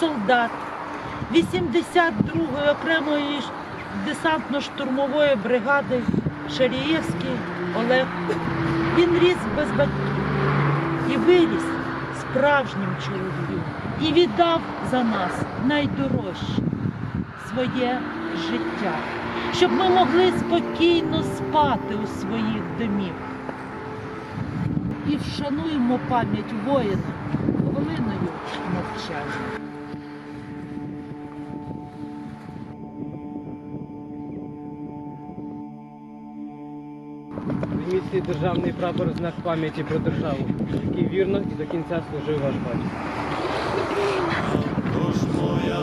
солдат 82-ї окремої десантно-штурмової бригади Шарієвський Олег. Він ріс без батьків і виріс справжнім чоловіком і віддав за нас найдорожче своє життя, щоб ми могли спокійно спати у своїх домівках. І вшануємо пам'ять воїна хвилиною мовчання. місії державний прапор знак пам'яті про державу, який вірно і до кінця служив ваш батько. Тож моя.